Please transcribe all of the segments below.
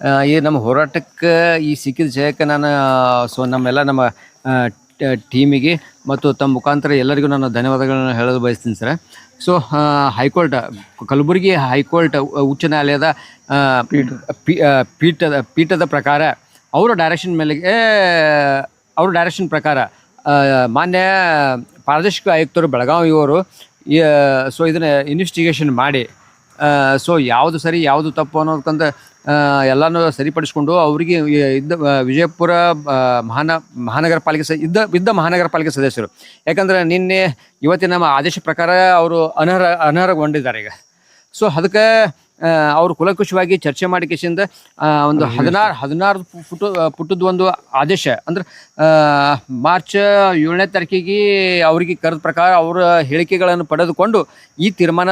ಈ ನಮ್ಮ ಹೋರಾಟಕ್ಕೆ ಈ ಸಿಕ್ಕಿದ ಜಯಕ್ಕೆ ನಾನು ಸೊ ನಮ್ಮೆಲ್ಲ ನಮ್ಮ ಟೀಮಿಗೆ ಮತ್ತು ತಮ್ಮ ಮುಖಾಂತರ ಎಲ್ಲರಿಗೂ ನಾನು ಧನ್ಯವಾದಗಳನ್ನು ಹೇಳಲು ಬಯಸ್ತೀನಿ sir. So high court Kalaburagi high court ಉಚ್ಚ ನ್ಯಾಯಾಲಯದ ಪೀಠದ ಪೀಠದ ಪ್ರಕಾರ ಅವರ ಡೈರೆಕ್ಷನ್ ಮೇಲೆ ಅವ್ರ ಡೈರೆಕ್ಷನ್ ಪ್ರಕಾರ ಮಾನ್ಯ ಪ್ರಾದೇಶಿಕ ಆಯುಕ್ತರು ಬೆಳಗಾವಿಯವರು ಸೊ ಇದನ್ನು ಇನ್ವೆಸ್ಟಿಗೇಷನ್ ಮಾಡಿ ಸೊ ಯಾವುದು ಸರಿ ಯಾವುದು ತಪ್ಪು ಅನ್ನೋದಕ್ಕಂತ ಎಲ್ಲಾನು ಸರಿಪಡಿಸ್ಕೊಂಡು ಅವರಿಗೆ ಇದ್ದ ವಿಜಯಪುರ ಮಹಾನ, ಮಹಾನಗರ ಪಾಲಿಕೆ ಸ, ಇದ್ದ ಇದ್ದ ಮಹಾನಗರ ಪಾಲಿಕೆ ಸದಸ್ಯರು. ಯಾಕಂದ್ರೆ ನಿನ್ನೆ ಇವತ್ತಿನ ನಮ್ಮ ಆದೇಶ ಪ್ರಕಾರ ಅವರು ಅನರ್ಹ, ಅನರ್ಹಗೊಂಡಿದ್ದಾರೆ ಈಗ. ಸೊ ಅದಕ್ಕೆ ಅವರು ಕುಲಂಕುಷವಾಗಿ ಚರ್ಚೆ ಮಾಡಿ ಕೇಸಿಂದ ಒಂದು ಹದಿನಾರು ಹದಿನಾರು ಪುಟ ಪುಟದ ಒಂದು ಆದೇಶ. ಅಂದ್ರೆ ಮಾರ್ಚ್ ಏಳನೇ ತಾರೀಕಿಗೆ ಅವರಿಗೆ ಕರೆದ ಪ್ರಕಾರ ಅವರ ಹೇಳಿಕೆಗಳನ್ನು ಪಡೆದುಕೊಂಡು ಈ ತೀರ್ಮಾನ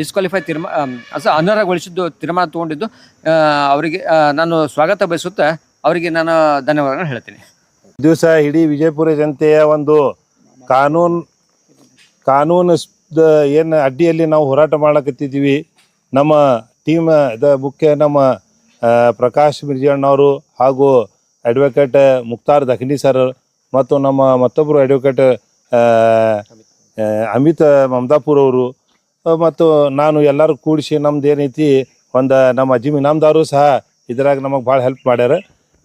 ಡಿಸ್ಕ್ವಾಲಿಫೈ ತೀರ್ಮಾನ ಅಸ ಅನರ್ಹಗೊಳಿಸಿದ್ದು ತೀರ್ಮಾನ ತಗೊಂಡಿದ್ದು ಅವರಿಗೆ ನಾನು ಸ್ವಾಗತ ಬಯಸುತ್ತಾ ಅವರಿಗೆ ನಾನು ಧನ್ಯವಾದಗಳನ್ನು ಹೇಳ್ತೀನಿ. ದಿವಸ ಇಡೀ ವಿಜಯಪುರ ಜನತೆಯ ಒಂದು ಕಾನೂನು ಕಾನೂನು ಏನು ಅಡ್ಡಿಯಲ್ಲಿ ನಾವು ಹೋರಾಟ ಮಾಡಕತ್ತಿದ್ದೀವಿ. ನಮ್ಮ ಟೀಮ್ ಮುಖ್ಯ ನಮ್ಮ ಪ್ರಕಾಶ್ ಮಿರ್ಜಣ್ಣವರು ಹಾಗೂ ಅಡ್ವೊಕೇಟ್ ಮುಕ್ತಾರ್ ದಖನಿ ಸರ್ ಮತ್ತು ನಮ್ಮ ಮತ್ತೊಬ್ಬರು ಅಡ್ವೊಕೇಟ್ ಅಮಿತ್ ಮಮದಾಪುರ್ ಅವರು ಮತ್ತು ನಾನು ಎಲ್ಲರೂ ಕೂಡಿಸಿ ನಮ್ದು ಏನೈತಿ ಒಂದು ನಮ್ಮ ಅಜ್ಜಿ ಇನಾಮ್ದಾರು ಸಹ ಇದ್ರಾಗ ನಮಗೆ ಭಾಳ ಹೆಲ್ಪ್ ಮಾಡ್ಯಾರ.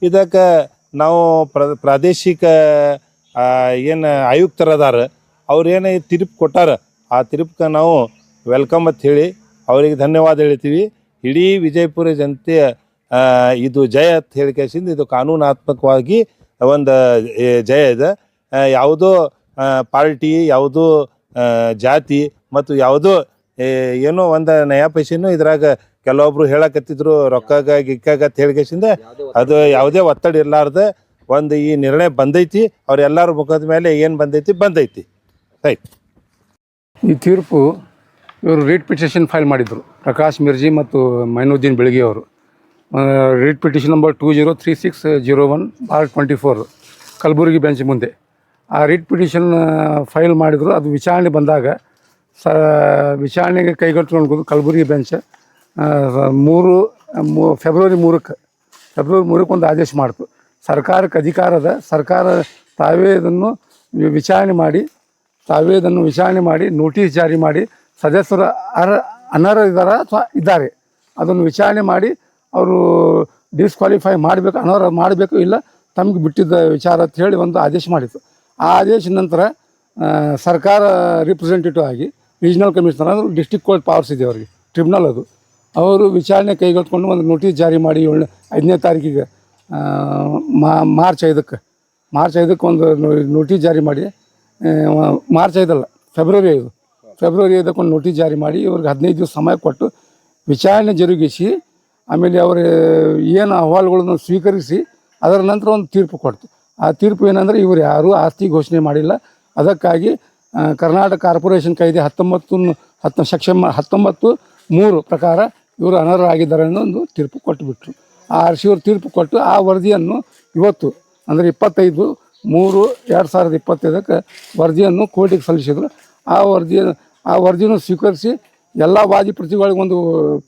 ಇದಕ್ಕೆ ನಾವು ಪ್ರ, ಪ್ರಾದೇಶಿಕ ಏನು ಆಯುಕ್ತರದಾರ, ಅವ್ರು ಏನು ತಿರುಪು ಕೊಟ್ಟಾರ, ಆ ತಿರುಪ್ಕ ನಾವು ವೆಲ್ಕಮ್ ಅಂತ ಹೇಳಿ ಅವರಿಗೆ ಧನ್ಯವಾದ ಹೇಳ್ತೀವಿ. ಇಡೀ ವಿಜಯಪುರ ಜನತೆ ಇದು ಜಯ ಅಂತ ಹೇಳಿ ಕೇಸಿಂದ ಇದು ಕಾನೂನಾತ್ಮಕವಾಗಿ ಒಂದು ಜಯ ಇದೆ. ಯಾವುದೋ ಪಾರ್ಟಿ, ಯಾವುದೋ ಜಾತಿ ಮತ್ತು ಯಾವುದೋ ಏನೋ ಒಂದು ನಯಾಪೈಸಿನೂ ಇದ್ರಾಗ ಕೆಲವೊಬ್ರು ಹೇಳಕತ್ತಿದ್ರು, ರೊಕ್ಕಾಗ, ಗಿಕ್ಕಾಗ ಅಂತ ಹೇಳಿ ಕೇಸಿಂದ ಅದು ಯಾವುದೇ ಒತ್ತಡ ಇರಲಾರ್ದ ಒಂದು ಈ ನಿರ್ಣಯ ಬಂದೈತಿ. ಅವ್ರೆಲ್ಲರ ಮುಖದ ಮೇಲೆ ಏನು ಬಂದೈತಿ ಬಂದೈತಿ. ರೈಟ್ ಈ ತೀರ್ಪು ಇವರು ರೀಟ್ ಪಿಟಿಷನ್ ಫೈಲ್ ಮಾಡಿದರು. ಪ್ರಕಾಶ್ ಮಿರ್ಜಿ ಮತ್ತು ಮೈನುದ್ದೀನ್ ಬೆಳಗಿ ಅವರು. Writ petition number two zero three six zero one bar twenty four Kalaburagi bench ಮುಂದೆ. ಆ ರಿಟ್ ಪಿಟಿಷನ್ ಫೈಲ್ ಮಾಡಿದ್ರು. ಅದು ವಿಚಾರಣೆ ಬಂದಾಗ, ಸ, ವಿಚಾರಣೆಗೆ ಕೈಗೆಟ್ಕೊಂಡು ಕಲಬುರಗಿ ಬೆಂಚ್. ಮೂರು ಫೆಬ್ರವರಿ ಮೂರಕ್ಕೆ ಫೆಬ್ರವರಿ ಮೂರಕ್ಕೆ ಒಂದು ಆದೇಶ ಮಾಡ್ತು ಸರ್ಕಾರಕ್ಕೆ ಅಧಿಕಾರದ, ಸರ್ಕಾರ ತಾವೇ ಇದನ್ನು ವಿಚಾರಣೆ ಮಾಡಿ, ತಾವೇ ಇದನ್ನು ವಿಚಾರಣೆ ಮಾಡಿ ನೋಟಿಸ್ ಜಾರಿ ಮಾಡಿ ಸದಸ್ಯರು ಅರ, ಅನರ್ಹ ಇದ್ದಾರೆ ಅಥವಾ ಇದ್ದಾರೆ? ಅದನ್ನು ವಿಚಾರಣೆ ಮಾಡಿ ಅವರು ಡಿಸ್ಕ್ವಾಲಿಫೈ ಮಾಡಬೇಕು, ಅನರ್ಹ ಮಾಡಬೇಕು ಇಲ್ಲ, ತಮಗೆ ಬಿಟ್ಟಿದ್ದ ವಿಚಾರ ಅಂತ ಹೇಳಿ ಒಂದು ಆದೇಶ ಮಾಡಿತ್ತು. ಆ ಆದೇಶ ನಂತರ ಸರ್ಕಾರ ರಿಪ್ರೆಸೆಂಟೇಟಿವ್ ಆಗಿ ರೀಜನಲ್ ಕಮಿಷನರ್ ಅಂದ್ರೆ ಡಿಸ್ಟಿಕ್ ಕೋರ್ಟ್ ಪವರ್ಸ್ ಇದೆ ಅವರಿಗೆ ಟ್ರಿಬ್ಯುನಲ್ ಅದು. ಅವರು ವಿಚಾರಣೆ ಕೈಗೆತ್ತಿಕೊಂಡು ಒಂದು ನೋಟಿಸ್ ಜಾರಿ ಮಾಡಿ ಏಳನೇ, ಐದನೇ ತಾರೀಕಿಗೆ ಮಾರ್ಚ್ ಐದಕ್ಕೆ ಮಾರ್ಚ್ ಐದಕ್ಕೆ ಒಂದು ನೋಟಿಸ್ ಜಾರಿ ಮಾಡಿ ಮಾರ್ಚ್ ಐದಲ್ಲ ಫೆಬ್ರವರಿ ಐದು. ಫೆಬ್ರವರಿ ಐದಕ್ಕೆ ಒಂದು ನೋಟಿಸ್ ಜಾರಿ ಮಾಡಿ ಇವ್ರಿಗೆ ಹದಿನೈದು ದಿವಸ ಸಮಯ ಕೊಟ್ಟು ವಿಚಾರಣೆ ಜರುಗಿಸಿ, ಆಮೇಲೆ ಅವರ ಏನು ಅಹವಾಲುಗಳನ್ನು ಸ್ವೀಕರಿಸಿ ಅದರ ನಂತರ ಒಂದು ತೀರ್ಪು ಕೊಡ್ತು. ಆ ತೀರ್ಪು ಏನಂದರೆ ಇವರು ಯಾರೂ ಆಸ್ತಿ ಘೋಷಣೆ ಮಾಡಿಲ್ಲ. ಅದಕ್ಕಾಗಿ ಕರ್ನಾಟಕ ಕಾರ್ಪೊರೇಷನ್ ಕಾಯ್ದೆ ಹತ್ತೊಂಬತ್ತು, ಹತ್ತು, ಸೆಕ್ಷನ್ ಹತ್ತೊಂಬತ್ತು ಮೂರು ಪ್ರಕಾರ ಇವರು ಅನರ್ಹರಾಗಿದ್ದಾರೆ ಅನ್ನೋ ಒಂದು ತೀರ್ಪು ಕೊಟ್ಟುಬಿಟ್ರು ಆ ಅರ್ಶಿಯವರು ತೀರ್ಪು ಕೊಟ್ಟು ಆ ವರದಿಯನ್ನು ಇವತ್ತು, ಅಂದರೆ ಇಪ್ಪತ್ತೈದು ಮೂರು ಎರಡು ಸಾವಿರದ ಇಪ್ಪತ್ತೈದಕ್ಕೆ ವರದಿಯನ್ನು ಕೋರ್ಟಿಗೆ ಸಲ್ಲಿಸಿದರು. ಆ ವರದಿ ಆ ವರದಿಯನ್ನು ಸ್ವೀಕರಿಸಿ ಎಲ್ಲ ವಾದಿ ಪ್ರತಿಗಳಿಗೆ ಒಂದು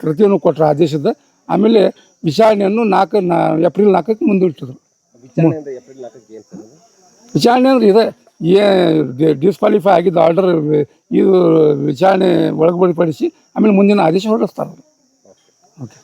ಪ್ರತಿಯನ್ನು ಕೊಟ್ಟರು ಆದೇಶದ ಆಮೇಲೆ ವಿಚಾರಣೆಯನ್ನು ನಾಲ್ಕು ನಾ ಏಪ್ರಿಲ್ ನಾಲ್ಕಕ್ಕೆ ಮುಂದೂಡಿಸಿದ್ರು ವಿಚಾರಣೆ ಅಂದ್ರೆ ಇದೆ. ಏ ಡಿಸ್ಕ್ವಾಲಿಫೈ ಆಗಿದ್ದ ಆರ್ಡರ್ ಇದು ವಿಚಾರಣೆ ಒಳಗೊಳಪಡಿಸಿ ಆಮೇಲೆ ಮುಂದಿನ ಆದೇಶ ಹೊರಡಿಸ್ತಾರೆ ಓಕೆ.